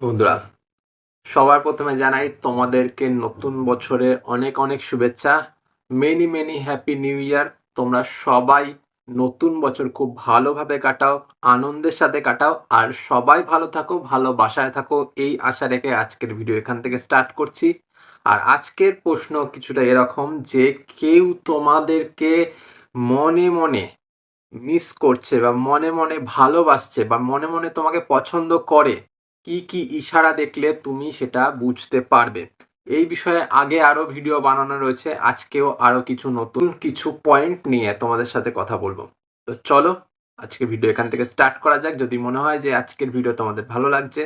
বন্ধুরা, সবার প্রথমে জানাই তোমাদেরকে নতুন বছরে অনেক অনেক শুভেচ্ছা many many happy new year তোমরা সবাই নতুন বছর খুব ভালোভাবে কাটাও, আনন্দের সাথে কাটাও, আর সবাই ভালো থাকো ভালো বাসায় থাকো, এই আশা রেখে আজকের ভিডিও এখান থেকে স্টার্ট করছি। আর আজকের প্রশ্ন কিছুটা এরকম যে কেউ তোমাদেরকে মনে মনে মিস করছে বা মনে মনে ভালোবাসছে বা মনে মনে তোমাকে পছন্দ করে কি কি ইশারা দেখলে তুমি সেটা বুঝতে পারবে। এই বিষয়ে আগে আরও ভিডিও বানানো রয়েছে, আজকেও আরও কিছু নতুন কিছু পয়েন্ট নিয়ে তোমাদের সাথে কথা বলব। তো চলো, আজকের ভিডিও এখান থেকে স্টার্ট করা যাক। যদি মনে হয় যে আজকের ভিডিও তোমাদের ভালো লাগছে,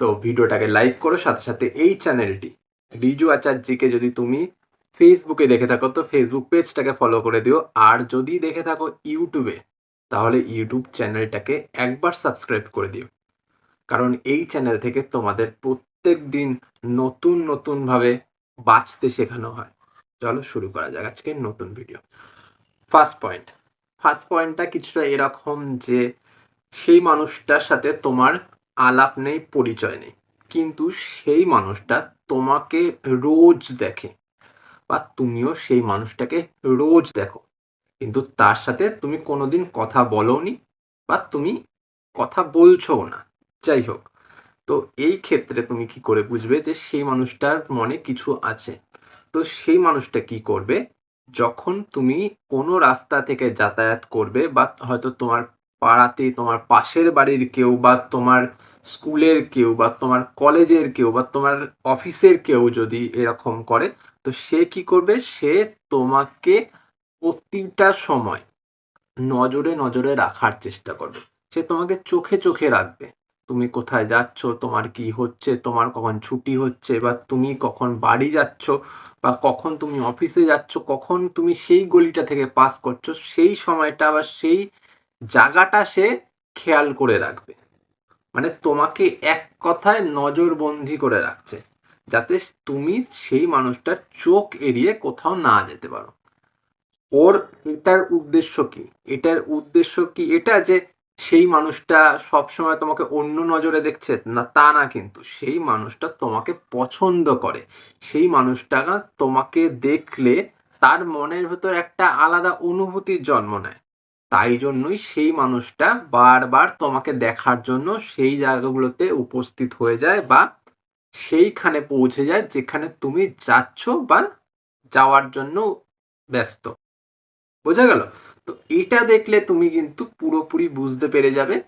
তো ভিডিওটাকে লাইক করো। সাথে সাথে এই চ্যানেলটি রিজু আচার্যকে যদি তুমি ফেসবুকে দেখে থাকো, তো ফেসবুক পেজটাকে ফলো করে দিও। আর যদি দেখে থাকো ইউটিউবে, তাহলে ইউটিউব চ্যানেলটাকে একবার সাবস্ক্রাইব করে দিও। কারণ এই চ্যানেল থেকে তোমাদের প্রত্যেক দিন নতুন নতুনভাবে বাঁচতে শেখানো হয়। চলো শুরু করা যাক আজকে নতুন ভিডিও ফার্স্ট পয়েন্ট ফার্স্ট পয়েন্টটা কিছুটা এরকম যে সেই মানুষটার সাথে তোমার আলাপ নেই, পরিচয় নেই। কিন্তু সেই মানুষটা তোমাকে রোজ দেখে বা তুমিও সেই মানুষটাকে রোজ দেখো। কিন্তু তার সাথে তুমি কোনোদিন কথা বলোনি বা তুমি কথা বলছো না। যাই হোক, তো এই ক্ষেত্রে তুমি কি করে বুঝবে যে সেই মানুষটার মনে কিছু আছে? তো সেই মানুষটা কি করবে? যখন তুমি কোনো রাস্তা থেকে যাতায়াত করবে বা হয়তো তোমার পাড়াতে, তোমার পাশের বাড়ির কেউ বা তোমার স্কুলের কেউ বা তোমার কলেজের কেউ বা তোমার অফিসের কেউ যদি এরকম করে, তো সে কি করবে? সে তোমাকে প্রতিটা সময় নজরে নজরে রাখার চেষ্টা করবে। সে তোমাকে চোখে চোখে রাখবে। তুমি কোথায় যাচ্ছ? তোমার কি হচ্ছে? তোমার কখন ছুটি হচ্ছে? বা তুমি কখন বাড়ি যাচ্ছ? বা কখন তুমি অফিসে যাচ্ছ? কখন তুমি সেই গলিটা থেকে পাস করছ? সেই সময়টা বা সেই জায়গাটা সে খেয়াল করে রাখবে। মানে তোমাকে এক কথায় নজরবন্দি করে রাখছে। যাতে তুমি সেই মানুষটার চোখ এড়িয়ে কোথাও না যেতে পারো। ওর, এটার উদ্দেশ্য কি? এটার উদ্দেশ্য কি? এটা যে সেই মানুষটা সবসময় তোমাকে অন্য নজরে দেখছে? না, তা না কিন্তু। সেই মানুষটা তোমাকে পছন্দ করে। সেই মানুষটা তোমাকে দেখলে তার মনের ভেতর একটা আলাদা অনুভূতির জন্ম নেয়। তাই জন্যই সেই মানুষটা বারবার তোমাকে দেখার জন্য সেই জায়গাগুলোতে উপস্থিত হয়ে যায় বা সেইখানে পৌঁছে যায় যেখানে তুমি যাচ্ছ বা যাওয়ার জন্য ব্যস্ত। বোঝা গেল? তো এটা দেখলে তুমি কিন্তু পুরোপুরি বুঝতে পেরে যাবে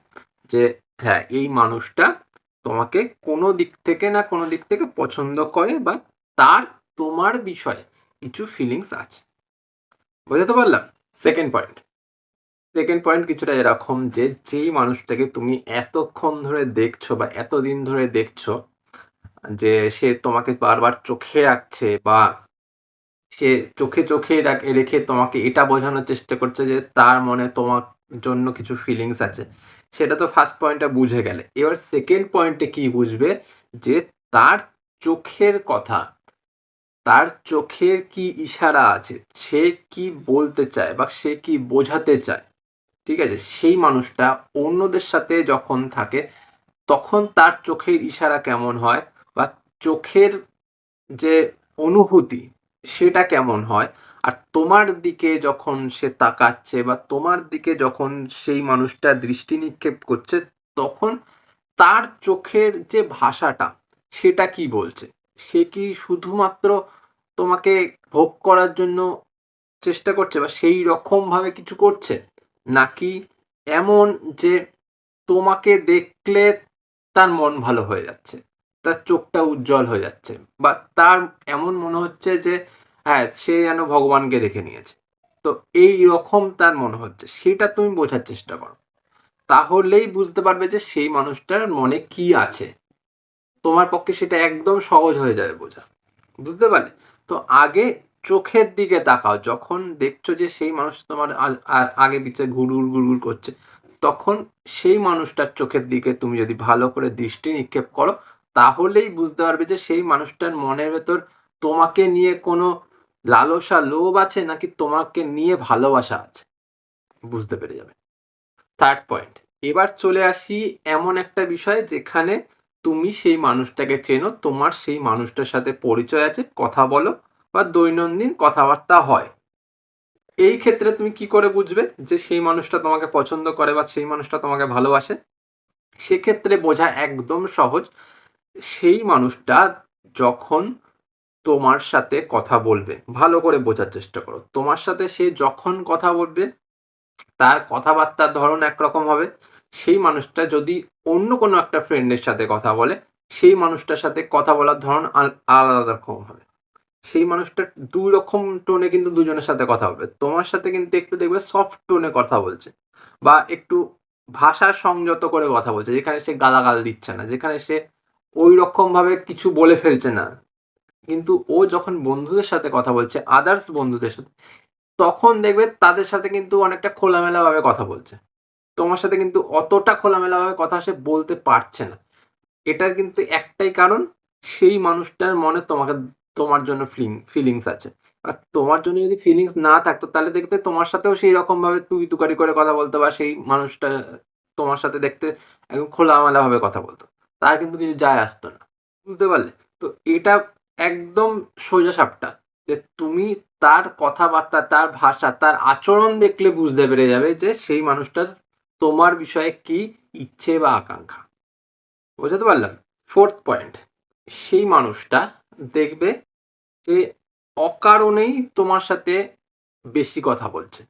যে হ্যাঁ এই মানুষটা তোমাকে কোনো দিক থেকে না কোনো দিক থেকে পছন্দ করে বা তার, তোমার বিষয়ে কিছু ফিলিংস আছে। বুঝতে পারলাম? সেকেন্ড পয়েন্ট সেকেন্ড পয়েন্ট কিছুটা এরকম যে, যেই মানুষটাকে তুমি এতক্ষণ ধরে দেখছ বা এতদিন ধরে দেখছ যে, সে তোমাকে বারবার চোখে রাখছে বা সে চোখে চোখে রাখ- তোমাকে এটা বোঝানোর চেষ্টা করছে যে তার মনে তোমার জন্য কিছু ফিলিংস আছে। সেটা তো ফার্স্ট পয়েন্টটা বুঝে গেলে। এবার সেকেন্ড পয়েন্টে কি বুঝবে? যে তার চোখের কথা, তার চোখের কি ইশারা আছে, সে কি বলতে চায় বা সে কি বোঝাতে চায়, ঠিক আছে? সেই মানুষটা অন্যদের সাথে যখন থাকে, তখন তার চোখের ইশারা কেমন হয় বা চোখের যে অনুভূতি সেটা কেমন হয়? আর তোমার দিকে যখন সে তাকাচ্ছে বা তোমার দিকে যখন সেই মানুষটা দৃষ্টি নিক্ষেপ করছে, তখন তার চোখের যে ভাষাটা, সেটা কি বলছে? সে কি শুধুমাত্র তোমাকে ভোগ করার জন্য চেষ্টা করছে বা সেই রকম ভাবে কিছু করছে? নাকি এমন যে তোমাকে দেখলে তার মন ভালো হয়ে যাচ্ছে, তার চোখটা উজ্জ্বল হয়ে যাচ্ছে বা তার এমন মনে হচ্ছে যে হ্যাঁ সে যেন ভগবানকে দেখে নিয়েছে। তো এই রকম তার মনে হচ্ছে। সেটা তুমি বোঝার চেষ্টা করো। তাহলেই বুঝতে পারবে যে সেই মানুষটার মনে কি আছে। তোমার পক্ষে সেটা একদম সহজ হয়ে যাবে বোঝা। বুঝতে পারলে? তো আগে চোখের দিকে তাকাও। যখন দেখছ যে সেই মানুষ তোমার আগে পিছে ঘুরঘুর ঘুরঘুর করছে, তখন সেই মানুষটার চোখের দিকে তুমি যদি ভালো করে দৃষ্টি নিক্ষেপ করো, তাহলেই বুঝতে পারবে যে সেই মানুষটার মনের ভেতর তোমাকে নিয়ে কোনো লালসা লোভ আছে নাকি তোমাকে নিয়ে ভালোবাসা আছে? বুঝতে পেরে যাবে। থার্ড পয়েন্ট এবার চলে আসি এমন একটা বিষয় যেখানে তুমি সেই মানুষটাকে চেনো, তোমার সেই মানুষটার সাথে পরিচয় আছে, কথা বলো বা দৈনন্দিন কথাবার্তা হয়। এই ক্ষেত্রে তুমি কি করে বুঝবে যে সেই মানুষটা তোমাকে পছন্দ করে বা সেই মানুষটা তোমাকে ভালোবাসে? সেক্ষেত্রে বোঝা একদম সহজ, সেই মানুষটা যখন তোমার সাথে কথা বলবে। ভালো করে বোঝার চেষ্টা করো। তোমার সাথে সে যখন কথা বলবে, তার কথাবার্তার ধরন একরকম হবে। সেই মানুষটা যদি অন্য কোনো একটা ফ্রেন্ডের সাথে কথা বলে, সেই মানুষটার সাথে কথা বলার ধরন আল- আলাদা রকম হবে। সেই মানুষটা দুই রকম টোনে কিন্তু দুজনের সাথে কথা বলবে। তোমার সাথে কিন্তু একটু দেখবে সফট টোনে কথা বলছে বা একটু ভাষার সংযত করে কথা বলছে, যেখানে সে গালাগাল দিচ্ছে না, যেখানে সে ওই রকম ভাবে কিছু বলে ফেলছে না। কিন্তু ও যখন বন্ধুদের সাথে কথা বলছে আদার্স বন্ধুদের সাথে, তখন দেখবে তাদের সাথে কিন্তু অনেকটা খোলামেলাভাবে কথা বলছে। তোমার সাথে কিন্তু অতটা খোলামেলাভাবে কথা সে বলতে পারছে না। এটার কিন্তু একটাই কারণ, সেই মানুষটার মনে তোমাকে, তোমার জন্য ফিলিং ফিলিংস আছে। আর তোমার জন্য যদি ফিলিংস না থাকতো, তাহলে দেখতে তোমার সাথেও সেই রকমভাবে তুই তুকারি করে কথা বলতো বা সেই মানুষটা তোমার সাথে দেখতে একদম খোলামেলাভাবে কথা বলতো। তার কিন্তু কিছু যায় আসতো না। বুঝতে পারলে? তো এটা একদম সোজা সাপটা। যে তুমি তার কথাবার্তা, তার ভাষা, তার আচরণ দেখলে বুঝতে পেরে যাবে যে সেই মানুষটার তোমার বিষয়ে কি ইচ্ছে বা আকাঙ্ক্ষা। বোঝাতে পারলাম? ফোর্থ পয়েন্ট সেই মানুষটা দেখবে যে অকারণেই তোমার সাথে বেশি কথা বলছে।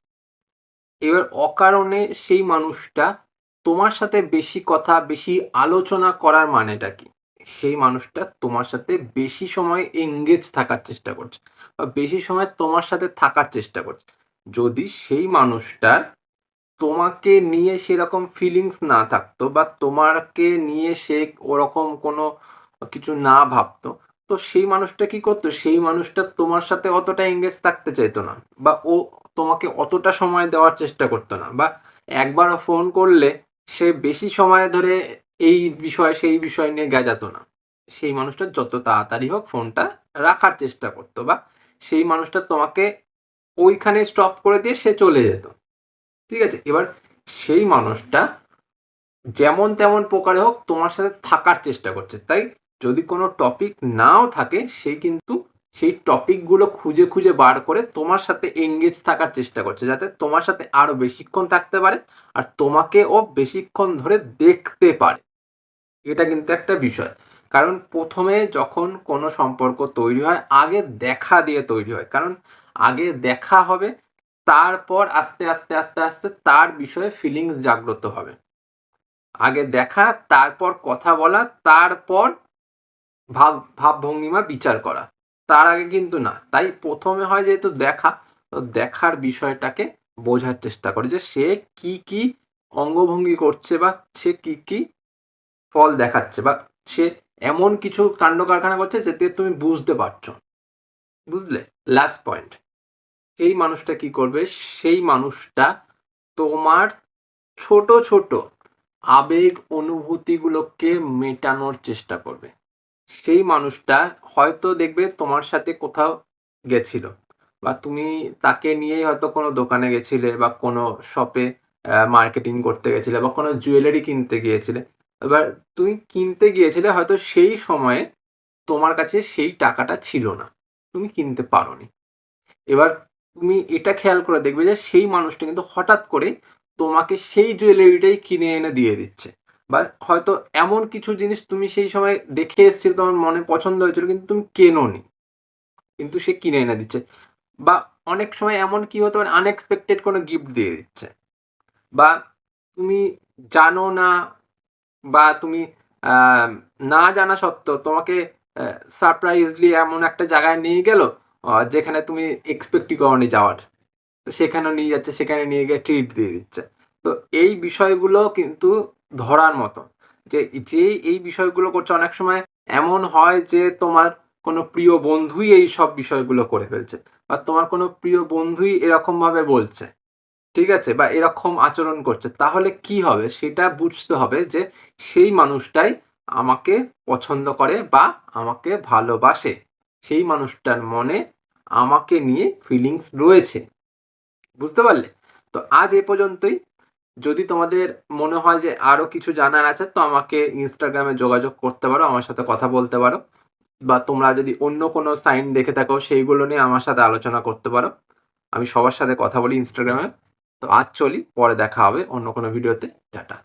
এবার অকারণে সেই মানুষটা তোমার সাথে বেশি কথা, বেশি আলোচনা করার মানেটা কি? সেই মানুষটা তোমার সাথে বেশি সময় এঙ্গেজ থাকার চেষ্টা করছে বা বেশি সময় তোমার সাথে থাকার চেষ্টা করছে। যদি সেই মানুষটার তোমাকে নিয়ে সেরকম ফিলিংস না থাকতো বা তোমাকে নিয়ে সে ওরকম কোনো কিছু না ভাবতো, তো সেই মানুষটা কি করতো? সেই মানুষটা তোমার সাথে অতটা এঙ্গেজ থাকতে চাইতো না বা ও তোমাকে অতটা সময় দেওয়ার চেষ্টা করতো না বা একবার ফোন করলে সে বেশি সময় ধরে এই বিষয়, সেই বিষয় নিয়ে গেজাতো না। সেই মানুষটা যত তাড়াতাড়ি হোক ফোনটা রাখার চেষ্টা করতো বা সেই মানুষটা তোমাকে ওইখানে স্টপ করে দিয়ে সে চলে যেত। ঠিক আছে? এবার সেই মানুষটা যেমন তেমন প্রকারে হোক তোমার সাথে থাকার চেষ্টা করছে। তাই যদি কোনো টপিক নাও থাকে, সে কিন্তু সেই টপিকগুলো খুঁজে খুঁজে বার করে তোমার সাথে এঙ্গেজ থাকার চেষ্টা করছে, যাতে তোমার সাথে আরও বেশিক্ষণ থাকতে পারে আর তোমাকে ও বেশিক্ষণ ধরে দেখতে পারে। এটা কিন্তু একটা বিষয়। কারণ প্রথমে যখন কোনো সম্পর্ক তৈরি হয়, আগে দেখা দিয়ে তৈরি হয়। কারণ আগে দেখা হবে, তারপর আস্তে আস্তে আস্তে আস্তে তার বিষয়ে ফিলিংস জাগ্রত হবে। আগে দেখা, তারপর কথা বলা, তারপর ভাব, ভাবভঙ্গিমা বিচার করা। তার আগে কিন্তু না। তাই প্রথমে হয় যেহেতু দেখা, তো দেখার বিষয়টাকে বোঝার চেষ্টা করে যে সে কি কি অঙ্গভঙ্গি করছে বা সে কি কি ফল দেখাচ্ছে বা সে এমন কিছু কাণ্ড কারখানা করছে যেতে তুমি বুঝতে পারছ। বুঝলে? লাস্ট পয়েন্ট সেই মানুষটা কি করবে? সেই মানুষটা তোমার ছোট ছোট আবেগ অনুভূতিগুলোকে মেটানোর চেষ্টা করবে। সেই মানুষটা হয়তো দেখবে তোমার সাথে কোথাও গেছিল বা তুমি তাকে নিয়েই হয়তো কোনো দোকানে গেছিলে বা কোনো শপে মার্কেটিং করতে গেছিলে বা কোনো জুয়েলারি কিনতে গিয়েছিলে। এবার তুমি কিনতে গিয়েছিলে হয়তো সেই সময়ে তোমার কাছে সেই টাকাটা ছিল না। তুমি কিনতে পারোনি। এবার তুমি এটা খেয়াল করে দেখবে যে সেই মানুষটা কিন্তু হঠাৎ করে তোমাকে সেই জুয়েলারিটাই কিনে এনে দিয়ে দিচ্ছে। বা হয়তো এমন কিছু জিনিস তুমি সেই সময় দেখে এসেছিল, তোমার মনে পছন্দ হয়েছিল, কিন্তু তুমি কেনোনি। কিন্তু সে কিনে এনে দিচ্ছে। বা অনেক সময় এমন কি হতে পারে আনএক্সপেক্টেড কোনো গিফট দিয়ে দিচ্ছে। বা তুমি জানো না বা তুমি না জানা সত্ত্বেও তোমাকে সারপ্রাইজলি এমন একটা জায়গায় নিয়ে গেল যেখানে তুমি এক্সপেক্টই করনি যাওয়ার। তো সেখানেও নিয়ে যাচ্ছে, সেখানে নিয়ে গিয়ে ট্রিট দিয়ে দিচ্ছে। তো এই বিষয়গুলো কিন্তু ধরার মতো, যে যে এই বিষয়গুলো করছে, অনেক সময় এমন হয় যে তোমার কোনো প্রিয় বন্ধুই এই সব বিষয়গুলো করে ফেলছে, বা তোমার কোনো প্রিয় বন্ধুই এরকমভাবে বলছে। ঠিক আছে, বা এরকম আচরণ করছে, তাহলে কি হবে? সেটা বুঝতে হবে যে সেই মানুষটাই আমাকে পছন্দ করে বা আমাকে ভালোবাসে। সেই মানুষটার মনে আমাকে নিয়ে ফিলিংস রয়েছে। বুঝতে পারলে? তো আজ এ পর্যন্তই। যদি তোমাদের মনে হয় যে আরও কিছু জানার আছে, তো আমাকে ইনস্টাগ্রামে যোগাযোগ করতে পারো, আমার সাথে কথা বলতে পারো। বা তোমরা যদি অন্য কোনো সাইন দেখে থাকো, সেইগুলো নিয়ে আমার সাথে আলোচনা করতে পারো। আমি সবার সাথে কথা বলি ইনস্টাগ্রামে তো আজ চলি পরে দেখা হবে অন্য কোনো ভিডিওতে। টাটা।